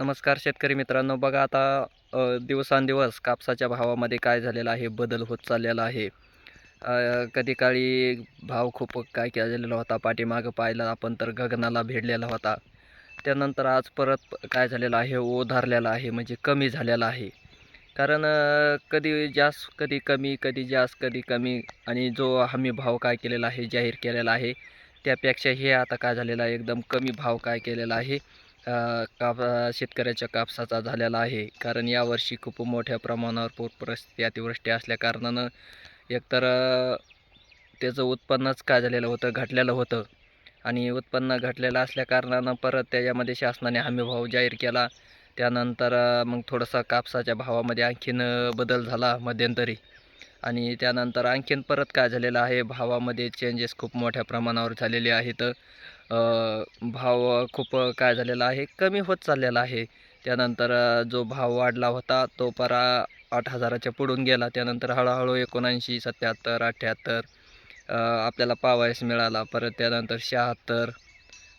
नमस्कार शेतकरी मित्रांनो. बघा आता दिवसांदिवस कापसाच्या भावामध्ये काय झालेलं आहे? बदल होत चाललेला आहे. कधी काळी भाव खूप काय केलेला होता? पाठीमागं पाहिलं आपण तर गगनाला भिडलेला होता. त्यानंतर आज परत काय झालेलं आहे? ओधारलेला आहे म्हणजे कमी झालेला आहे. कारण कधी जास्त कधी कमी कधी जास्त कधी कमी आणि जो हमी भाव काय केलेला आहे जाहीर केलेला आहे त्यापेक्षा हे आता काय झालेलं आहे? एकदम कमी भाव काय केलेला आहे? काप शेतकऱ्याच्या कापसाचा झालेला आहे. कारण यावर्षी खूप मोठ्या प्रमाणावर पूर परिस्थिती अतिवृष्टी असल्याकारणानं एकतर त्याचं उत्पन्नच काय झालेलं होतं घटलेलं होतं. आणि उत्पन्न घटलेलं असल्याकारणानं परत त्याच्यामध्ये शासनाने हमीभाव जाहीर केला. त्यानंतर मग थोडंसं कापसाच्या भावामध्ये आणखीन बदल झाला मध्यंतरी. आणि त्यानंतर आणखीन परत काय झालेलं आहे? भावामध्ये चेंजेस खूप मोठ्या प्रमाणावर झालेले आहेत. भाव खूप काय झालेला आहे कमी होत चाललेला आहे. त्यानंतर जो भाव वाढला होता तो परा आठ हजाराच्या पुढून गेला. त्यानंतर हळूहळू एकोणऐंशी सत्याहत्तर अठ्ठ्याहत्तर आपल्याला पावायस मिळाला. परत त्यानंतर शहात्तर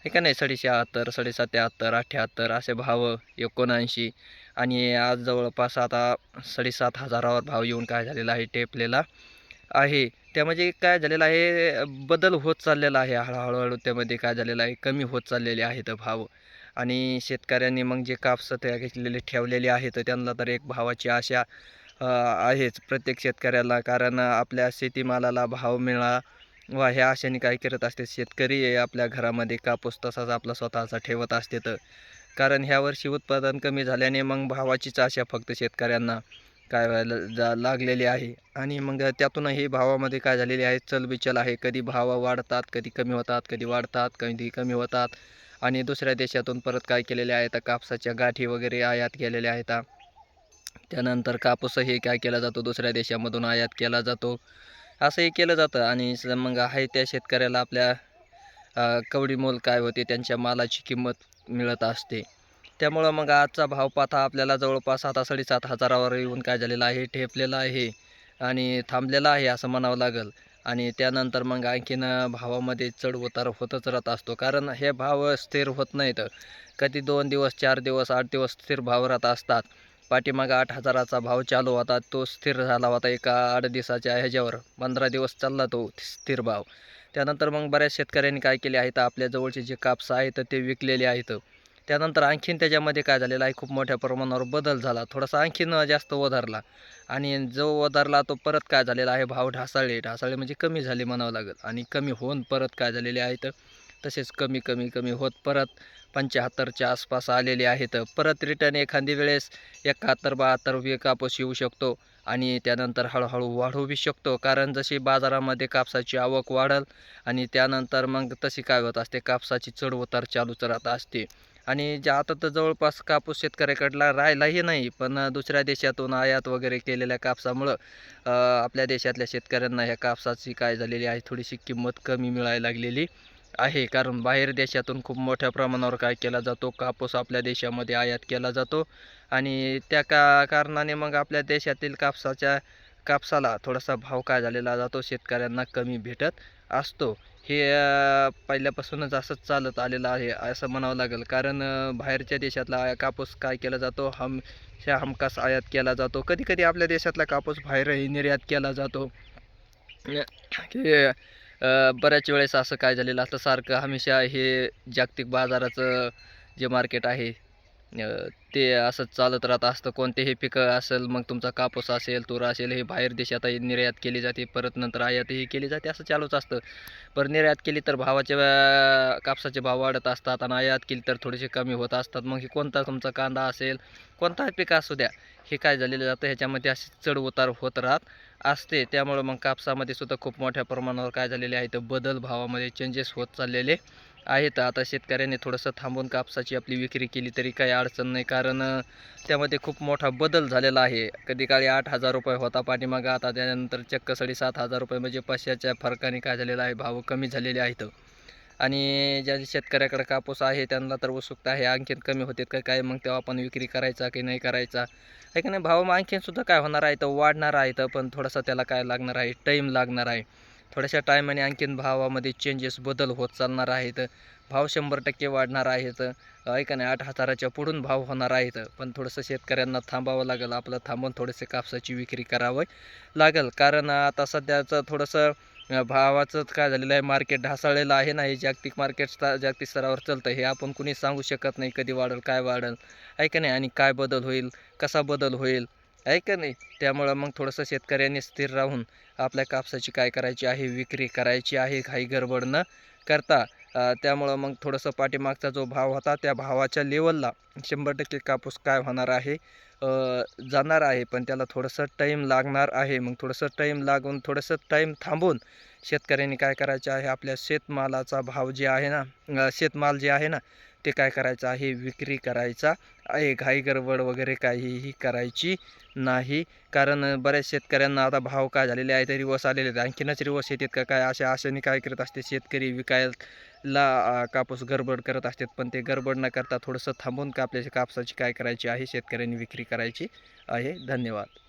हे का नाही? साडेशहात्तर साडेसत्याहत्तर अठ्ठ्याहत्तर असे भाव एकोणऐंशी. आणि आज जवळपास आता साडेसात हजारावर भाव येऊन काय झालेला आहे टेपलेला. आहे. त्यामध्ये म्हणजे काय झालेलं आहे बदल होत चाललेला आहे. हळूहळू त्यामध्ये काय झालेलं आहे कमी होत चाललेले आहेत भाव. आणि शेतकऱ्यांनी मग जे कापसं त्या घेतलेले ठेवलेले आहेत त्यांना तर एक भावाची आशा आहेच प्रत्येक शेतकऱ्याला. कारण आपल्या शेतीमालाला भाव मिळा वा ह्या आशेने काय करत असते शेतकरी आपल्या घरामध्ये कापूस तसाच आपला स्वतःचा ठेवत असते तर कारण ह्या वर्षी उत्पादन कमी झाल्याने मग भावाचीच आशा फक्त शेतकऱ्यांना. काय व्हायला जा लागलेली आहे. आणि मग त्यातूनही भावामध्ये काय झालेली आहे? चलबिचल आहे. कधी भाव वाढतात कधी कमी होतात कधी वाढतात कधी कमी होतात. आणि दुसऱ्या देशातून परत काय केलेले आहेत कापसाच्या गाठी वगैरे आयात केलेल्या आहेत. त्यानंतर कापूसही काय केला जातो? दुसऱ्या देशामधून आयात केला जातो. असंही केलं जातं. आणि मग आहे त्या शेतकऱ्याला आपल्या कवडीमोल मोल काय होते? त्यांच्या मालाची किंमत मिळत असते. त्यामुळं मग आजचा भाव पाहता आपल्याला जवळपास आता साडेसात हजारावर येऊन काय झालेला आहे ठेपलेला आहे आणि थांबलेला आहे असं म्हणावं लागेल. आणि त्यानंतर मग आणखीन भावामध्ये चढ उतार होतच राहत असतो. कारण हे भाव स्थिर होत नाहीत. कधी दोन दिवस चार दिवस आठ दिवस स्थिर भाव राहत असतात. पाठीमागं आठ हजाराचा भाव चालू होता तो स्थिर झाला होता एका आठ दिवसाच्या ह्याच्यावर. पंधरा दिवस चालला तो स्थिर भाव. त्यानंतर मग बऱ्याच शेतकऱ्यांनी काय केले आहेत आपल्या जवळचे जे कापसं आहेत ते विकलेले आहेत. त्यानंतर आणखीन त्याच्यामध्ये काय झालेलं आहे खूप मोठ्या प्रमाणावर बदल झाला. थोडासा आणखीन जास्त वधारला. आणि जो वधारला तो परत काय झालेला आहे भाव ढासाळले. ढासाळले म्हणजे कमी झाले म्हणावं लागेल. आणि कमी होऊन परत काय झालेले आहेत तसेच कमी कमी कमी होत परत पंच्याहत्तरच्या आसपास आलेले आहेत. परत रिटर्न एखादी वेळेस एकाहत्तर बहात्तर रुपये कापूस येऊ शकतो आणि त्यानंतर हळूहळू वाढू बी शकतो. कारण जशी बाजारामध्ये कापसाची आवक वाढल आणि त्यानंतर मग तशी काय होत असते कापसाची चढ उतार चालूच राहत असते. आणि ज्या आता तर जवळपास कापूस शेतकऱ्याकडला राहिलाही नाही पण दुसऱ्या देशातून आयात वगैरे केलेल्या कापसामुळं आपल्या देशातल्या शेतकऱ्यांना ह्या कापसाची काय झालेली आहे थोडीशी किंमत कमी मिळायला लागलेली आहे. कारण बाहेर देशातून खूप मोठ्या प्रमाणावर काय केला जातो कापूस आपल्या देशामध्ये आयात केला जातो. आणि त्या का कारणाने मग आपल्या देशातील कापसाच्या कापसाला थोडासा भाव काय झालेला जातो शेतकऱ्यांना कमी भेटत असतो. हे पहिल्यापासूनच असंच चालत आलेलं आहे असं म्हणावं लागेल. कारण बाहेरच्या देशातला कापूस काय केला जातो? हम ह्या हमखास आयात केला जातो. कधी कधी आपल्या देशातला कापूस बाहेरही निर्यात केला जातो. की बऱ्याच वेळेस असं काय झालेलं असतं? सारखं हमेशा हे जागतिक बाजाराचं जे मार्केट आहे ते असं चालत राहत असतं. कोणतेही पिकं असेल मग तुमचा कापूस असेल तूर असेल हे बाहेर देशातही निर्यात केली जाते परत नंतर आयातही केली जाते असं चालूच असतं. पर निर्यात केली तर भावाचे कापसाचे भाव वाढत असतात आणि आयात केली तर थोडेसे कमी होत असतात. मग हे कोणता तुमचा कांदा असेल कोणताही पिक असू द्या हे काय झालेलं जातं ह्याच्यामध्ये असे चढ उतार होत राहत असते. त्यामुळं मग कापसामध्ये सुद्धा खूप मोठ्या प्रमाणावर काय झालेले आहे तर बदल भावामध्ये चेंजेस होत चाललेले. आहेत. आता शेतकऱ्यांनी थोडंसं थांबून कापसाची आपली विक्री केली तरी काही अडचण नाही कारण त्यामध्ये खूप मोठा बदल झालेला आहे. कधी काळी आठ हजार रुपये होता पाठीमागं आता त्यानंतर चक्क साडेसात हजार रुपये म्हणजे पाचशेच्या फरकाने काय झालेला आहे भाव कमी झालेले आहेत. आणि ज्या शेतकऱ्याकडे कापूस आहे त्यांना तर उत्सुकता आहे आणखीन कमी होते का काय मग तेव्हा आपण विक्री करायचा की नाही करायचा? आहे का नाही भाव मग आणखीन सुद्धा काय होणार आहे तर वाढणार आहे तर पण थोडासा त्याला काय लागणार आहे टाईम लागणार आहे. थोड्याशा टायमाने आणखीन भावामध्ये चेंजेस बदल होत चालणार आहेत. भाव शंभर टक्के वाढणार आहेत. ऐका नाही आठ हजाराच्या पुढून भाव होणार आहेत. पण थोडंसं शेतकऱ्यांना थांबावं लागेल. आपलं थांबून थोडेसे कापसाची विक्री करावं लागेल. कारण आता सध्याचं थोडंसं भावाचं काय झालेलं आहे मार्केट ढासळलेलं आहे ना हे जागतिक मार्केट स्था जागतिक स्तरावर चालतं हे आपण कुणी सांगू शकत नाही कधी वाढेल काय वाढेल. ऐका नाही आणि काय बदल होईल कसा बदल होईल? आहे का नाही? त्यामुळं मग थोडंसं शेतकऱ्यांनी स्थिर राहून आपल्या कापसाची काय करायची आहे विक्री करायची आहे घाई गडबड न करता त्यामुळं मग थोडंसं पाठीमागचा जो भाव होता त्या भावाच्या लेवलला शंभर टक्के कापूस काय होणार आहे? जाणार आहे पण त्याला थोडंसं टाईम लागणार आहे. मग थोडंसं टाईम लागून थोडंसं टाईम थांबून शेतकऱ्यांनी काय करायचं आहे? आपल्या शेतमालाचा भाव जे आहे ना शेतमाल जे आहे ना ते काय करायचं आहे? विक्री करायचा आहे. घाई गडबड वगैरे काहीही करायची नाही. कारण बऱ्याच शेतकऱ्यांना आता भाव काय झालेले आहे ते रिवर्स आलेले आहेत. आणखीनच रिवर्स येतात का? काय अशा आशेने काय करत असते? शेतकरी विकायला कापूस गडबड करत असतात. पण ते गडबड न करता थोडंसं थांबून कापल्याच्या कापसाची काय करायची आहे? शेतकऱ्यांनी विक्री करायची आहे. धन्यवाद.